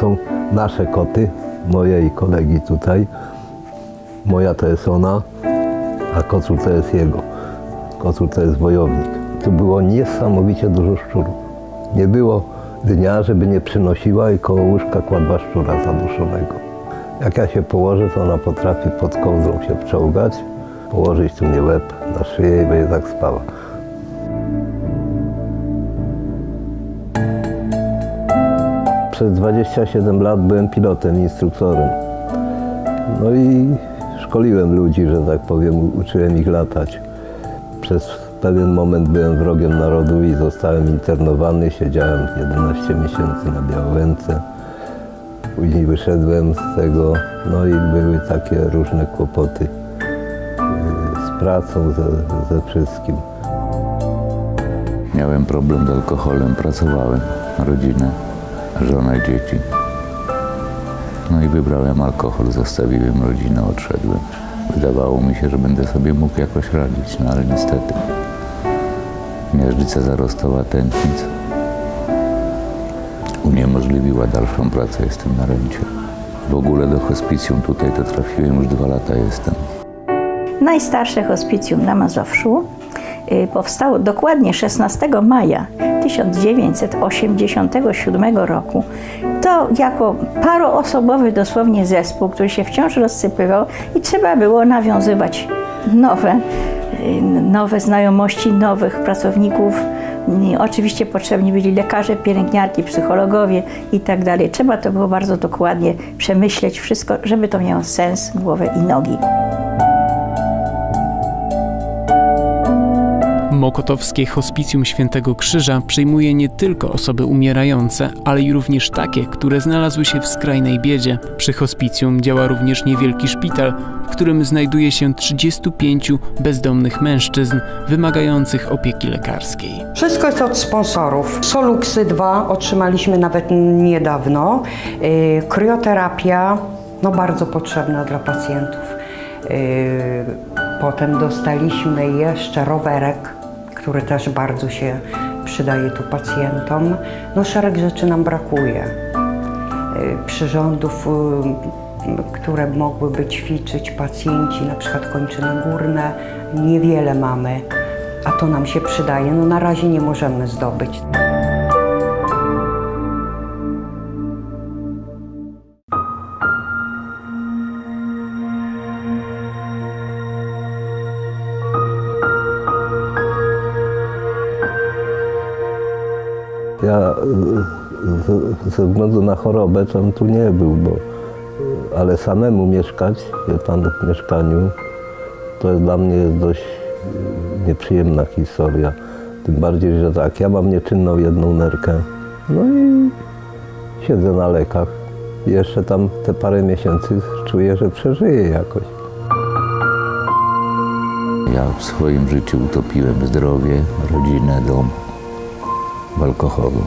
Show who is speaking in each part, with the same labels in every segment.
Speaker 1: są nasze koty, moje i kolegi tutaj. Moja to jest ona, a kocur to jest jego. Kocur to jest wojownik. Tu było niesamowicie dużo szczurów. Nie było dnia, żeby nie przynosiła i koło łóżka kładła szczura zaduszonego. Jak ja się położę, to ona potrafi pod kołdrą się wczołgać, położyć tu mnie łeb na szyję i będzie tak spała. Przez 27 lat byłem pilotem, instruktorem. No i szkoliłem ludzi, że tak powiem, uczyłem ich latać. Przez pewien moment byłem wrogiem narodu i zostałem internowany. Siedziałem 11 miesięcy na Białęce. Później wyszedłem z tego, no i były takie różne kłopoty yy, z pracą, ze, ze wszystkim.
Speaker 2: Miałem problem z alkoholem, pracowałem, rodzinę, żona i dzieci. No i wybrałem alkohol, zostawiłem rodzinę, odszedłem. Wydawało mi się, że będę sobie mógł jakoś radzić, no ale niestety miażdżyca zarostała tętnic uniemożliwiła dalszą pracę, jestem na rencie. W ogóle do hospicjum tutaj to trafiłem, już dwa lata jestem.
Speaker 3: Najstarsze hospicjum na Mazowszu powstało dokładnie 16 maja 1987 roku. To jako paroosobowy dosłownie zespół, który się wciąż rozsypywał i trzeba było nawiązywać nowe, y, nowe znajomości, nowych pracowników. I Oczywiście potrzebni byli lekarze, pielęgniarki, psychologowie i tak dalej. Trzeba to było bardzo dokładnie przemyśleć wszystko, żeby to miało sens, głowę i nogi.
Speaker 4: Mokotowskie Hospicjum Świętego Krzyża przyjmuje nie tylko osoby umierające, ale i również takie, które znalazły się w skrajnej biedzie. Przy hospicjum działa również niewielki szpital, w którym znajduje się 35 bezdomnych mężczyzn wymagających opieki lekarskiej.
Speaker 5: Wszystko jest od sponsorów. Soluxy 2 otrzymaliśmy nawet niedawno. Yy, Krioterapia, no bardzo potrzebna dla pacjentów. Yy, Potem dostaliśmy jeszcze rowerek, który też bardzo się przydaje tu pacjentom. No szereg rzeczy nam brakuje. Yy, Przyrządów, yy, które mogłyby ćwiczyć pacjenci, na przykład kończyny górne, niewiele mamy a to nam się przydaje. No na razie nie możemy zdobyć.
Speaker 1: Ja y, z- ze względu na chorobę tam tu nie był, bo, ale samemu mieszkać, wie pan, w mieszkaniu, to jest dla mnie jest dość nieprzyjemna historia. Tym bardziej, że tak, ja mam nieczynną jedną nerkę. No i siedzę na lekach. Jeszcze tam te parę miesięcy czuję, że przeżyję jakoś.
Speaker 2: Ja w swoim życiu utopiłem zdrowie, rodzinę, dom w alkoholu.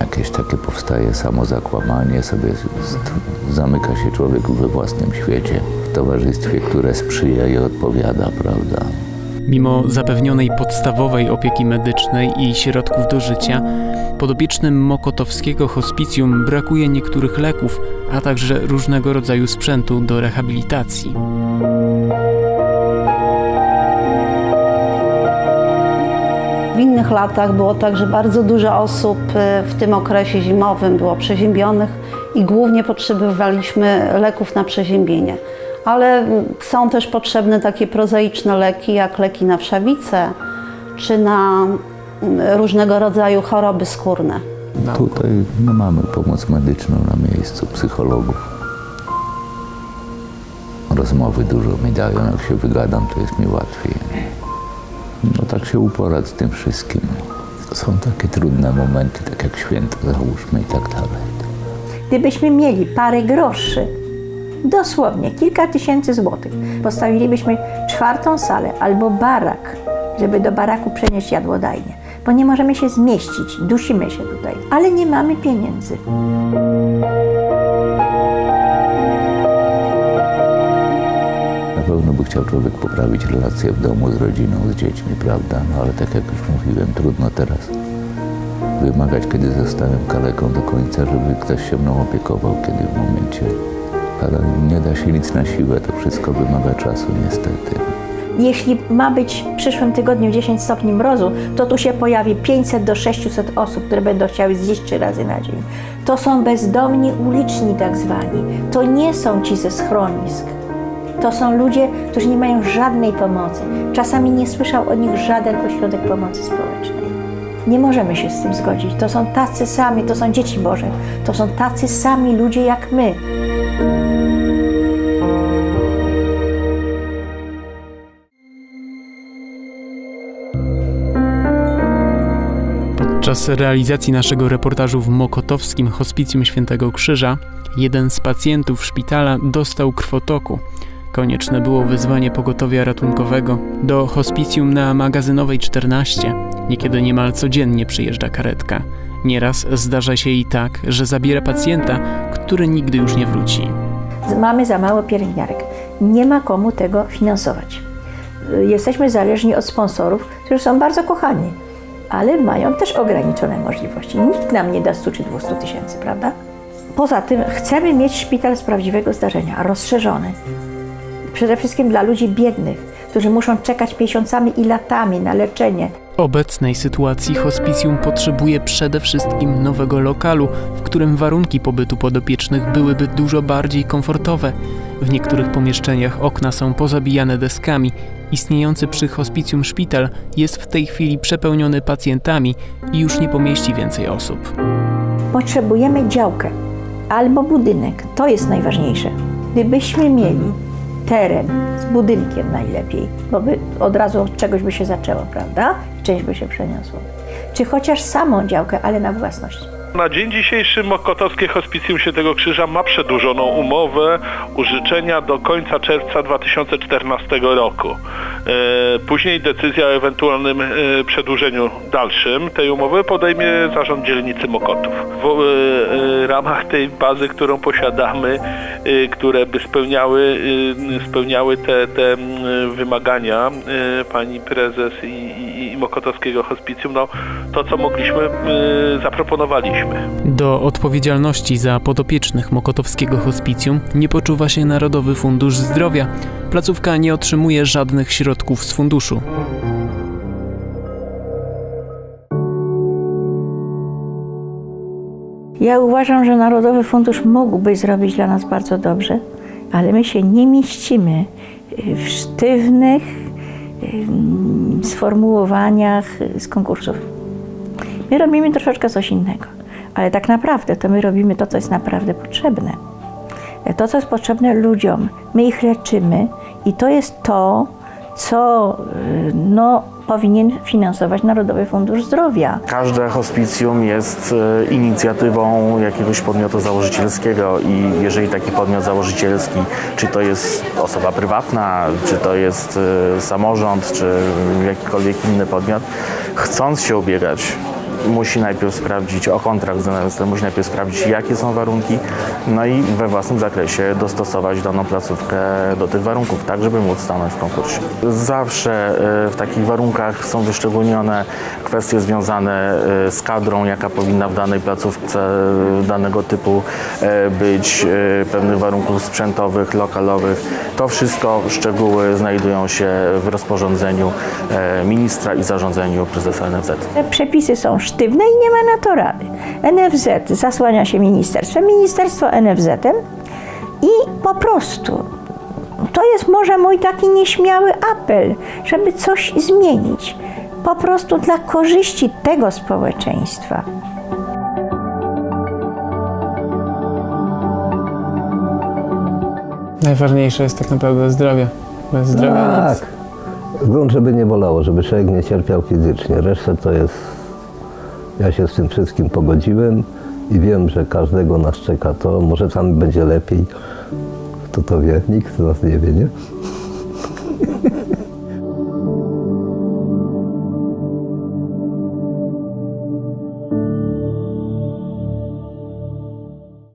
Speaker 2: Jakieś takie powstaje samozakłamanie, sobie z- zamyka się człowiek we własnym świecie, w towarzystwie, które sprzyja i odpowiada, prawda?
Speaker 4: Mimo zapewnionej podstawowej opieki medycznej i środków do życia, podopiecznym Mokotowskiego Hospicjum brakuje niektórych leków, a także różnego rodzaju sprzętu do rehabilitacji.
Speaker 6: Innych latach było tak, że bardzo dużo osób y, w tym okresie zimowym było przeziębionych i głównie potrzebowaliśmy leków na przeziębienie. Ale są też potrzebne takie prozaiczne leki, jak leki na wszawicę czy na mm, różnego rodzaju choroby skórne.
Speaker 2: Tutaj no, mamy pomoc medyczną na miejscu, psychologów. Rozmowy dużo mi dają, jak się wygadam, to jest mi łatwiej. No tak się uporać z tym wszystkim. Są takie trudne momenty, tak jak święto załóżmy i tak dalej.
Speaker 3: Gdybyśmy mieli parę groszy, dosłownie kilka tysięcy złotych, postawilibyśmy czwartą salę albo barak, żeby do baraku przenieść jadłodajnie, bo nie możemy się zmieścić, dusimy się tutaj, ale nie mamy pieniędzy.
Speaker 2: Chciał człowiek poprawić relacje w domu z rodziną, z dziećmi, prawda? No ale tak jak już mówiłem, trudno teraz wymagać, kiedy zostałem kaleką do końca, żeby ktoś się mną opiekował, kiedy w momencie. Ale nie da się nic na siłę, to wszystko wymaga czasu niestety.
Speaker 3: Jeśli ma być w przyszłym tygodniu 10 stopni mrozu, to tu się pojawi 500 do 600 osób, które będą chciały zjeść trzy razy na dzień. To są bezdomni uliczni tak zwani. To nie są ci ze schronisk. To są ludzie, którzy nie mają żadnej pomocy. Czasami nie słyszał o nich żaden ośrodek pomocy społecznej. Nie możemy się z tym zgodzić. To są tacy sami, to są dzieci Boże. To są tacy sami ludzie jak my.
Speaker 4: Podczas realizacji naszego reportażu w Mokotowskim Hospicjum Świętego Krzyża jeden z pacjentów szpitala dostał krwotoku. Konieczne było wezwanie pogotowia ratunkowego. Do hospicjum na magazynowej 14 niekiedy niemal codziennie przyjeżdża karetka. Nieraz zdarza się i tak, że zabiera pacjenta, który nigdy już nie wróci.
Speaker 3: Mamy za mało pielęgniarek. Nie ma komu tego finansować. Jesteśmy zależni od sponsorów, którzy są bardzo kochani, ale mają też ograniczone możliwości. Nikt nam nie da 100 czy 200 tysięcy, prawda? Poza tym chcemy mieć szpital z prawdziwego zdarzenia, rozszerzony. Przede wszystkim dla ludzi biednych, którzy muszą czekać miesiącami i latami na leczenie.
Speaker 4: W obecnej sytuacji hospicjum potrzebuje przede wszystkim nowego lokalu, w którym warunki pobytu podopiecznych byłyby dużo bardziej komfortowe. W niektórych pomieszczeniach okna są pozabijane deskami. Istniejący przy hospicjum szpital jest w tej chwili przepełniony pacjentami i już nie pomieści więcej osób.
Speaker 3: Potrzebujemy działkę albo budynek. To jest najważniejsze. Gdybyśmy mieli teren z budynkiem najlepiej, bo by od razu od czegoś by się zaczęło, prawda? I część by się przeniosło. Czy chociaż samą działkę, ale na własność.
Speaker 7: Na dzień dzisiejszy Mokotowskie Hospicjum Świętego Krzyża ma przedłużoną umowę użyczenia do końca czerwca 2014 roku. E, Później decyzja o ewentualnym e, przedłużeniu dalszym tej umowy podejmie Zarząd Dzielnicy Mokotów. W e, ramach tej bazy, którą posiadamy, które by spełniały, spełniały te, te wymagania pani prezes i, i, i Mokotowskiego Hospicjum, no to co mogliśmy, e, zaproponowaliśmy.
Speaker 4: Do odpowiedzialności za podopiecznych Mokotowskiego Hospicjum nie poczuwa się Narodowy Fundusz Zdrowia. Placówka nie otrzymuje żadnych środków z funduszu.
Speaker 3: Ja uważam, że Narodowy Fundusz mógłby zrobić dla nas bardzo dobrze, ale my się nie mieścimy w sztywnych sformułowaniach z konkursów. My robimy troszeczkę coś innego, ale tak naprawdę to my robimy to, co jest naprawdę potrzebne. To, co jest potrzebne ludziom, my ich leczymy i to jest to, co y, no, powinien finansować Narodowy Fundusz Zdrowia.
Speaker 8: Każde hospicjum jest e, inicjatywą jakiegoś podmiotu założycielskiego i jeżeli taki podmiot założycielski, czy to jest osoba prywatna, czy to jest e, samorząd, czy jakikolwiek inny podmiot, chcąc się ubiegać, musi najpierw sprawdzić o kontrakt z NFZ, musi najpierw sprawdzić jakie są warunki, no i we własnym zakresie dostosować daną placówkę do tych warunków, tak żeby móc stanąć w konkursie. Zawsze e, w takich warunkach są wyszczególnione kwestie związane e, z kadrą, jaka powinna w danej placówce e, danego typu być, pewnych warunków sprzętowych, lokalowych. To wszystko, szczegóły znajdują się w rozporządzeniu ministra i zarządzeniu prezesa NFZ.
Speaker 3: Przepisy są sztywne i nie ma na to rady. NFZ zasłania się ministerstwem, ministerstwo NFZ-em i po prostu to jest może mój taki nieśmiały apel, żeby coś zmienić. Po prostu dla korzyści tego społeczeństwa.
Speaker 4: Najważniejsze jest tak naprawdę zdrowie. Bez zdrowia nic.
Speaker 1: Tak. Grunt, żeby nie bolało, żeby człowiek nie cierpiał fizycznie. Resztę to jest. Ja się z tym wszystkim pogodziłem i wiem, że każdego nas czeka to. Może tam będzie lepiej. Kto to wie? Nikt z nas nie wie, nie?